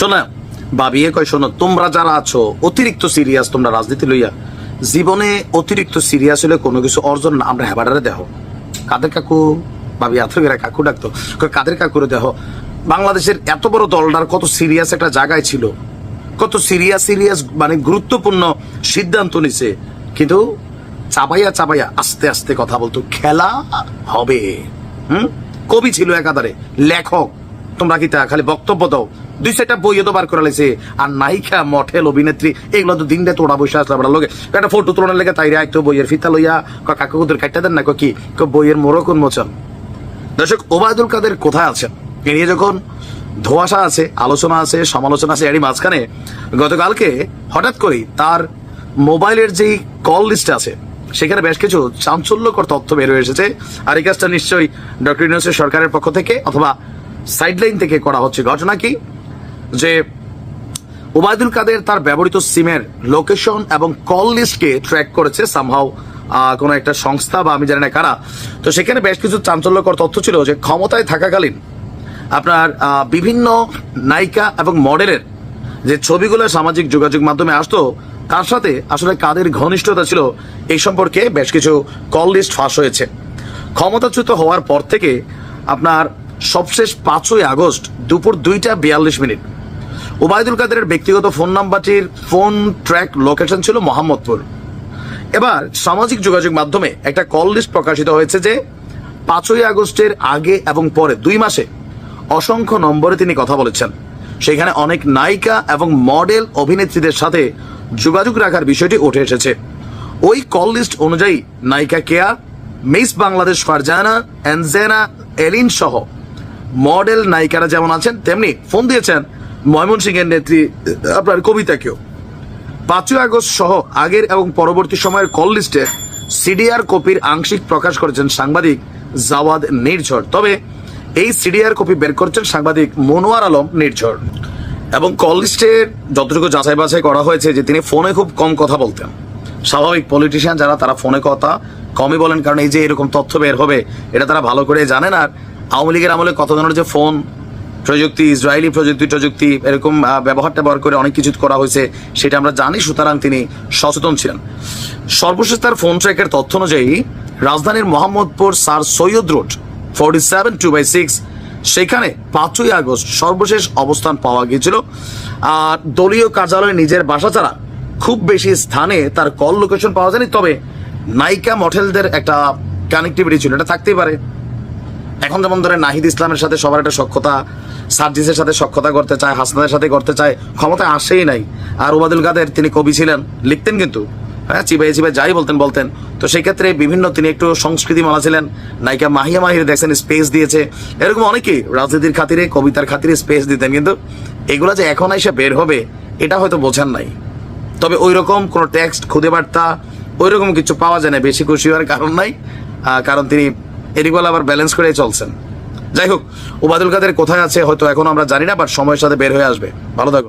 শোনা ভাবিয়ে কয়, শোনো, তোমরা যারা আছো, অতিরিক্ত সিরিয়াস তোমরা রাজনীতি লইয়া, জীবনে অতিরিক্ত সিরিয়াস হলে কোনো কিছু অর্জন না, আমরা হেবাডারে দেখো। কাদের কাকু? ভাবি আথগেরা কাকু ডাকতো। কাদের কাকুরে দেখো? বাংলাদেশের এত বড় দলটার কত সিরিয়াস একটা জায়গায় ছিল। কত সিরিয়াস সিরিয়াস মানে গুরুত্বপূর্ণ সিদ্ধান্ত নিছে। কিন্তু চাপাইয়া চাপাইয়া আস্তে আস্তে কথা বলতো, খেলা হবে। হুম? কবি ছিল একাধারে, লেখক। তোমরা কি তা খালি বক্তব্য দাও। দুই চারটা বইয়ে তো বার করে লাইছে আর নায়িকা, মঠেল, অভিনেত্রী এগুলো তো দিন তোড়া বসে আসলে আমরা লোকে একটা ফটো তোলার লেগে তাই একটু বইয়ের ফিতা লইয়া। কাকু কুদের কাটতে দেন না কি? বইয়ের মোড়ক উন্মোচন। দর্শক, ওবায়দুল কাদের কোথায় আছেন? এ যখন ধোয়াশা আছে, আলোচনা আছে, সমালোচনা আছে, এরই মাঝখানে গতকালকে হঠাৎ করেই তার মোবাইলের যেই কল লিস্ট আছে, সেখানে বেশ কিছু চাঞ্চল্যকর তথ্য বের হয়ে এসেছে। আর এই কাজটা নিশ্চয়ই ডক্টর ইউনুসের সরকারের পক্ষ থেকে অথবা সাইডলাইন থেকে করা হচ্ছে ঘটনা কি? যে ওবায়দুল কাদের তার ব্যবহৃত সিমের লোকেশন এবং কল লিস্টকে ট্র্যাক করেছে সামহাও কোনো একটা সংস্থা বা আমি জানি না কারা। তো সেখানে বেশ কিছু চাঞ্চল্যকর তথ্য ছিল যে ক্ষমতায় থাকাকালীন আপনার বিভিন্ন নায়িকা এবং মডেলের যে ছবিগুলো সামাজিক যোগাযোগ মাধ্যমে আসতো, তার সাথে আসলে কাদের ঘনিষ্ঠতা ছিল এই সম্পর্কে বেশ কিছু কল লিস্ট ফাঁস হয়েছে। ক্ষমতাচ্যুত হওয়ার পর থেকে আপনার সবশেষ পাঁচই আগস্ট দুপুর দুইটা বিয়াল্লিশ মিনিট। ওবায়দুল কাদেরের ব্যক্তিগত ফোন নাম্বারটির ফোন ট্র্যাক লোকেশন ছিল মোহাম্মদপুর। এবার সামাজিক যোগাযোগ মাধ্যমে একটা কল লিস্ট প্রকাশিত হয়েছে যে পাঁচই আগস্টের আগে এবং পরে দুই মাসে অসংখ্য নম্বরে তিনি কথা বলেছেন। সেখানে অনেক নায়িকা এবং মডেল অভিনেত্রীদের সাথে যোগাযোগ রাখার বিষয়টি উঠে এসেছে। ওই কল লিস্ট অনুযায়ী নায়িকা কেয়া, মিস বাংলাদেশ ফারজানা, অ্যানজেনা, এলিন সহ মডেল নায়িকারা যেমন আছেন, তেমনি ফোন দিয়েছেন ময়মনসিংহের নেত্রী, আপনার কবিতাকেও পাঁচই আগস্ট সহ আগের এবং পরবর্তী সময়ের কল লিস্টে সিডিআর কপির আংশিক প্রকাশ করেছেন সাংবাদিক জাওয়াদ নির্ঝর। তবে এই সিডিআর কপি বের করছেন সাংবাদিক মনোয়ার আলম নির্ঝর। এবং কল লিস্টের যতটুকু যাচাই বাছাই করা হয়েছে যে তিনি ফোনে খুব কম কথা বলতেন। স্বাভাবিক পলিটিশিয়ান যারা, তারা ফোনে কথা কমই বলেন, কারণ এই যে এরকম তথ্য বের হবে, এটা তারা ভালো করে জানেন। আর আওয়ামী লীগের আমলে কত ধরনের যে ফোন প্রযুক্তি, ইসরায়েলি প্রযুক্তি প্রযুক্তি, এরকম ব্যবহার ট্যাবহার করে অনেক কিছু করা হয়েছে, সেটা আমরা জানি, সুতরাং তিনি সচেতন ছিলেন। সর্বশেষ তার ফোন ট্র্যাকের তথ্য অনুযায়ী, রাজধানীর Mohammadpur sir Syed road forty seven two by six, সেখানে পাঁচই আগস্ট সর্বশেষ অবস্থান পাওয়া গিয়েছিল। আর দলীয় কার্যালয়ে নিজের বাসা ছাড়া খুব বেশি স্থানে তার কল লোকেশন পাওয়া যায়নি, তবে নায়িকা মঠেলদের একটা কানেক্টিভিটি ছিল, এটা থাকতেই পারে। এখন যেমন ধরে নাহিদ ইসলামের সাথে সবার একটা সক্ষতা সার্জিসের সাথে সক্ষতা করতে চায়, হাসনাদের সাথে করতে চায় ক্ষমতায় আসেই নাই। আর ওবাদুল কাদের, তিনি কবি ছিলেন, লিখতেন কিন্তু। হ্যাঁ চিবাই চিবাই যাই বলতেন বলতেন। তো সেই ক্ষেত্রে বিভিন্ন তিনি একটু সংস্কৃতি মালা ছিলেন। নায়িকা মাহিয়া মাহির দেখছেন, স্পেস দিয়েছে। এরকম অনেকেই রাজনীতির খাতিরে, কবিতার খাতিরে স্পেস দিতেন। কিন্তু এগুলা যে এখন এসে বের হবে, এটা হয়তো বোঝেন নাই। তবে ওই রকম কোনো টেক্সট খুদে বার্তা ওই রকম কিছু পাওয়া যায় না। বেশি খুশি হওয়ার কারণ নাই। কারণ তিনি এদিকবেলা আবার ব্যালেন্স করেই চলছেন। যাই হোক ওবাদুল কাদের কোথায় আছে হয়তো এখন আমরা জানি না বাট সময়ের সাথে বের হয়ে আসবে। ভালো থাকো